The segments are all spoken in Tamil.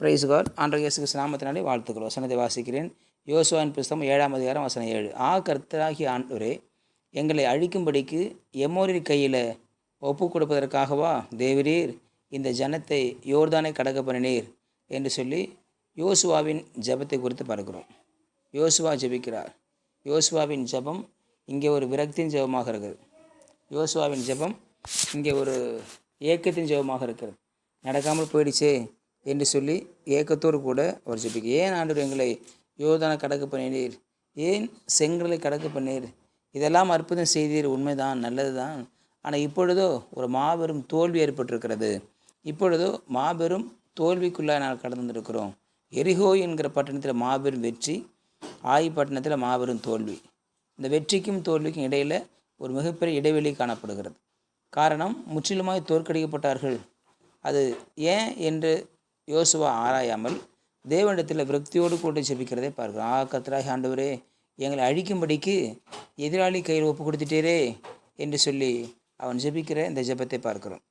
பிரைஸ் கார் ஆண்டவர் இயேசு கிறிஸ்து நாமத்தினாலே வாழ்த்துக்கள். வசனத்தை வாசிக்கிறேன். யோசுவான் புஸ்தகம் ஏழாம் அதிகாரம் வசனம் ஏழு. ஆ கர்த்தராகிய ஆண்டவரே எங்களை அழிக்கும்படிக்கு எம்மோரின் கையில் ஒப்பு கொடுப்பதற்காகவா தேவரீர் இந்த ஜனத்தை யோர்தானை கடக்க பண்ணினீர் என்று சொல்லி யோசுவாவின் ஜெபத்தை குறித்து பார்க்கிறோம். யோசுவா ஜெபிக்கிறார். யோசுவாவின் ஜெபம் இங்கே ஒரு விரக்தியின் ஜெபமாக இருக்குது யோசுவாவின் ஜெபம் இங்கே ஒரு ஏக்கத்தின் ஜெபமாக இருக்கிறது. நடக்காமல் போயிடுச்சே என்று சொல்லி ஏக்கத்தோடு கூட அவர் ஜெபிக்க ஏன் ஆண்டவர் எங்களை யோதான கடக்கு பண்ணினீர்? ஏன் செங்கலை கடக்கு பண்ணீர் இதெல்லாம் அற்புதம் செய்தீர். உண்மைதான் நல்லது தான் ஆனால் இப்பொழுதோ ஒரு மாபெரும் தோல்வி ஏற்பட்டிருக்கிறது. இப்பொழுதோ மாபெரும் தோல்விக்குள்ளாக நாங்கள் கடந்து வந்திருக்கிறோம் எரிகோ என்கிற பட்டணத்தில் மாபெரும் வெற்றி ஆயி பட்டணத்தில் மாபெரும் தோல்வி. இந்த வெற்றிக்கும் தோல்விக்கும் இடையில் ஒரு மிகப்பெரிய இடைவெளி காணப்படுகிறது. காரணம் முற்றிலுமாய் தோற்கடிக்கப்பட்டார்கள். அது ஏன் என்று யோசுவா ஆராயாமல் தேவனிடத்தில் விரக்தியோடு கூட ஜெபிக்கிறதை பார்க்கிறோம் ஆ கத்தராகி ஆண்டவரே எங்களை அழிக்கும்படிக்கு எதிராளி கையில் ஒப்பு கொடுத்துட்டீரே என்று சொல்லி அவன் ஜெபிக்கிற இந்த ஜெபத்தை பார்க்கிறோம்.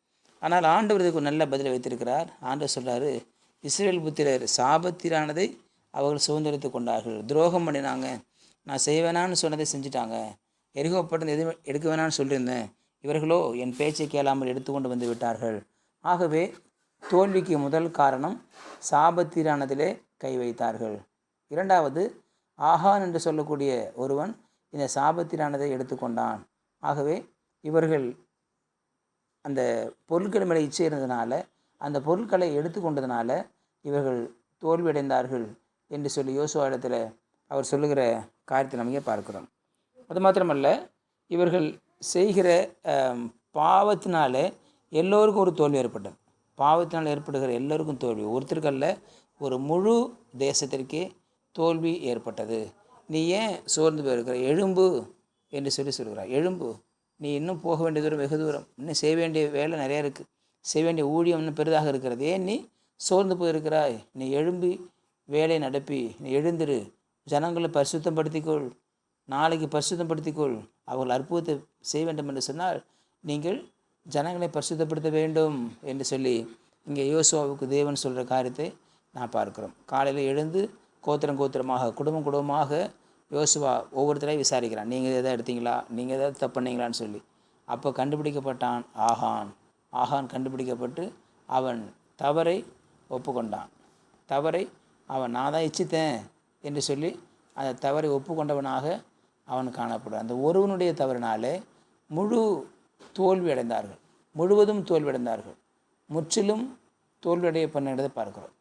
ஆனால் ஆண்டவர் இதுக்கு நல்ல பதிலை வைத்திருக்கிறார். ஆண்டவர் சொல்கிறாரு இஸ்ரேல் புத்திரர் சாபத்திரானதை அவர்கள் சுதந்திரித்து கொண்டார்கள். துரோகம் பண்ணினாங்க. நான் செய்வேனான்னு சொன்னதை செஞ்சுட்டாங்க. எரிகோப்பட்டது எது எடுக்க வேணான்னு சொல்லியிருந்தேன். இவர்களோ என் பேச்சை கேளாமல் எடுத்துக்கொண்டு வந்து விட்டார்கள். ஆகவே தோல்விக்கு முதல் காரணம் சாபத்தீரானதிலே கை வைத்தார்கள். இரண்டாவது ஆஹான் என்று சொல்லக்கூடிய ஒருவன் இந்த சாபத்திரானதை எடுத்துக்கொண்டான் ஆகவே இவர்கள் அந்த பொருட்கள் மேலே இச்சை இருந்ததுனால அந்த பொருட்களை எடுத்துக்கொண்டதுனால இவர்கள் தோல்வியடைந்தார்கள் என்று சொல்லி யோசுவா இடத்துல அவர் சொல்லுகிற காரியத்தை நமக்கே பார்க்கிறோம். அது மாத்திரமல்ல இவர்கள் செய்கிற பாவத்தினாலே எல்லோருக்கும் ஒரு தோல்வி ஏற்பட்டது. பாவத்தினால் ஏற்படுகிற எல்லோருக்கும் தோல்வி. ஒருத்தருக்கல்ல ஒரு முழு தேசத்திற்கே தோல்வி ஏற்பட்டது. நீ ஏன் சோர்ந்து போயிருக்கிற? எழும்பு என்று சொல்லி சொல்கிறார். எழும்பு. நீ இன்னும் போக வேண்டிய தூரம் வெகு தூரம். இன்னும் செய்ய வேண்டிய வேலை நிறையா இருக்குது செய்ய வேண்டிய ஊழியம் இன்னும் பெரிதாக இருக்கிறது. ஏன் நீ சோர்ந்து போயிருக்கிறாய்? நீ எழும்பி வேலை நடப்பி. நீ எழுந்திரு. ஜனங்களை பரிசுத்தப்படுத்திக்கொள். நாளைக்கு பரிசுத்தப்படுத்திக்கொள். அவர்கள் அற்புதத்தை செய்ய வேண்டும் என்று சொன்னால் நீங்கள் ஜனங்களை பரிசுத்தப்படுத்த வேண்டும் என்று சொல்லி இங்கே யோசுவாவுக்கு தேவன் சொல்கிற காரியத்தை நான் பார்க்கிறோம். காலையில் எழுந்து கோத்திரம் கோத்திரமாக குடும்பம் குடும்பமாக யோசுவா ஒவ்வொருத்தரையும் விசாரிக்கிறான். நீங்கள் எதாவது எடுத்தீங்களா? நீங்கள் எதாவது தப்பு பண்ணீங்களான்னு சொல்லி. அப்போ கண்டுபிடிக்கப்பட்டான் ஆகான். ஆகான் கண்டுபிடிக்கப்பட்டு அவன் தவறை ஒப்புக்கொண்டான். தவறை அவன் நான் தான் இச்சித்தேன் என்று சொல்லி அந்த தவறை ஒப்புக்கொண்டவனாக அவன் காணப்படும் அந்த ஒருவனுடைய தவறினாலே முழு தோல்வி அடைந்தார்கள் முழுவதும் தோல்வி அடைந்தார்கள் முற்றிலும் தோல்வியடைய பண்ணுறதை பார்க்கிறோம்.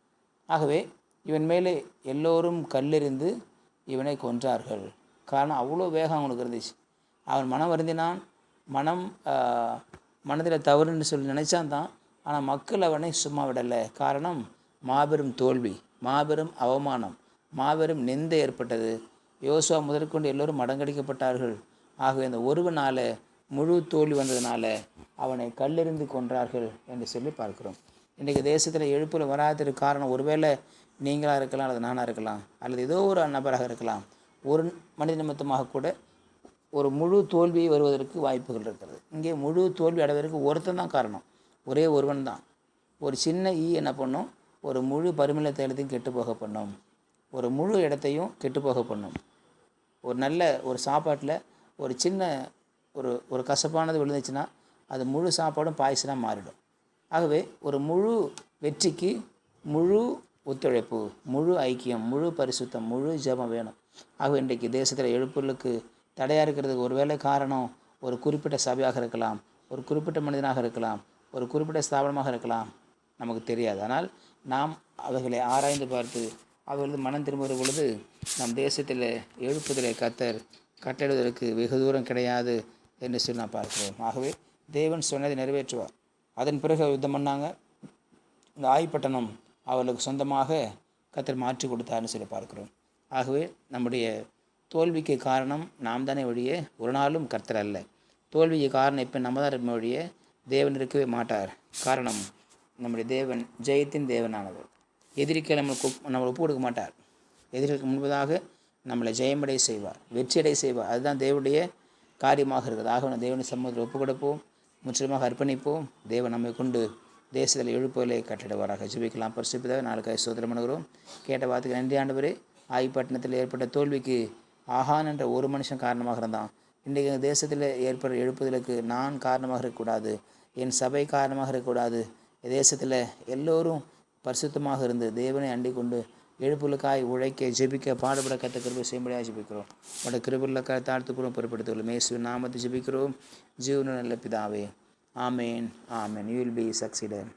ஆகவே இவன் மேலே எல்லோரும் கல்லெறிந்து இவனை கொன்றார்கள். காரணம் அவ்வளோ வேகம் அவனுக்கு இருந்துச்சு. அவன் மனம் வருந்தினான். மனம் மனதில் தவறுன்னு சொல்லி நினச்சான் தான். ஆனால் மக்கள் அவனை சும்மா விடலை. காரணம் மாபெரும் தோல்வி மாபெரும் அவமானம் மாபெரும் நிந்தை ஏற்பட்டது. யோசுவா முதற்கொண்டு எல்லோரும் மடங்கடிக்கப்பட்டார்கள். ஆகவே அந்த ஒருவனால் முழு தோல்வி வந்ததுனால அவனை கல்லெறிந்து கொன்றார்கள் என்று சொல்லி பார்க்கிறோம். இன்றைக்கு தேசத்தில் எழுப்பில் வராததற்கு காரணம் ஒருவேளை நீங்களாக இருக்கலாம் அல்லது நானாக இருக்கலாம் அல்லது ஏதோ ஒரு நபராக இருக்கலாம் ஒரு மனித நிமித்தமாக கூட ஒரு முழு தோல்வி வருவதற்கு வாய்ப்புகள் இருக்கிறது. இங்கே முழு தோல்வி அடைவதற்கு ஒருத்தன் தான் காரணம். ஒரே ஒருவன் தான். ஒரு சின்ன ஈ என்ன பண்ணும்? ஒரு முழு பரிமள தைலத்தையும் கெட்டு போக பண்ணும். ஒரு முழு இடத்தையும் கெட்டு போக பண்ணும். ஒரு நல்ல ஒரு சாப்பாட்டில் ஒரு சின்ன ஒரு ஒரு கசப்பானது விழுந்துச்சுன்னா அது முழு சாப்பாடும் பாய்ச்சலாக மாறிடும். ஆகவே ஒரு முழு வெற்றிக்கு முழு ஒத்துழைப்பு முழு ஐக்கியம் முழு பரிசுத்தம் முழு ஜெபம் வேணும். ஆகவே இன்றைக்கு தேசத்தில் எழுப்புகளுக்கு தடையாக இருக்கிறதுக்கு ஒருவேளை காரணம் ஒரு குறிப்பிட்ட சபையாக இருக்கலாம் ஒரு குறிப்பிட்ட மனிதனாக இருக்கலாம் ஒரு குறிப்பிட்ட ஸ்தாபனமாக இருக்கலாம் நமக்கு தெரியாது. ஆனால் நாம் அவைகளை ஆராய்ந்து பார்த்து அவர்களது மனம் திரும்புகிற பொழுது நம் தேசத்தில் எழுப்புதலை கத்தர் கட்டிடுவதற்கு வெகு தூரம் கிடையாது. என்று சொல்லி நான் பார்க்கிறோம். ஆகவே தேவன் சொன்னதை நிறைவேற்றுவார். அதன் பிறகு யுத்தம் பண்ணாங்க. இந்த ஆய்ப்பட்டணம் அவர்களுக்கு சொந்தமாக கத்தர் மாற்றி கொடுத்தாருன்னு சொல்லி பார்க்கிறோம். ஆகவே நம்முடைய தோல்விக்கு காரணம் நாம் தானே ஒழிய ஒரு நாளும் கர்த்தர் அல்ல. தோல்விக்கு காரணம் இப்போ நம்ம தான் இருப்போம் ஒழிய தேவன் இருக்கவே மாட்டார். காரணம் நம்முடைய தேவன் ஜெயத்தின் தேவனானவர். எதிரிக்கு நம்மளுக்கு நம்மளை ஒப்பு கொடுக்க மாட்டார். எதிரிக்கு முன்பதாக நம்மளை ஜெயமடை செய்வார் வெற்றியடை செய்வார். அதுதான் தேவனுடைய காரியமாக இருக்கிறது ஆக நம்ம சமூகத்தில் ஒப்பு கொடுப்போம் முற்றிலுமாக அர்ப்பணிப்போம். தேவன் நம்மை கொண்டு தேசத்தில் எழுப்புதலை கட்டிடுவாராக. ஜுபிக்கலாம். பரிசுப்பதாக நாளுக்காக சோதனம் பண்ணுகிறோம். கேட்ட வார்த்தைக்கு நன்றி ஆண்டவரே. ஆய்ப்பட்டினத்தில் ஏற்பட்ட தோல்விக்கு ஆஹான் என்ற ஒரு மனுஷன் காரணமாக இருந்தான். இன்றைக்கு தேசத்தில் ஏற்படுற எழுப்புதலுக்கு நான் காரணமாக இருக்கக்கூடாது. என் சபை காரணமாக இருக்கக்கூடாது. தேசத்தில் எல்லோரும் பரிசுத்தமாக இருந்து தேவனை அண்டிக் கொண்டு எழுப்புகளுக்காய் உழைக்க ஜெபிக்க பாடுபட கத்த கிருபை செய்யும்படியாக ஜெபிக்கிறோம். உடைய கிருபுள்ள க தாழ்த்துக்குறோம் பொறுப்படுத்துகிறோம் மேசு நாமத்தை ஜெபிக்கிறோம். ஜீவன நல்ல பிதாவே. ஆமேன் ஆமேன். You will be succeeder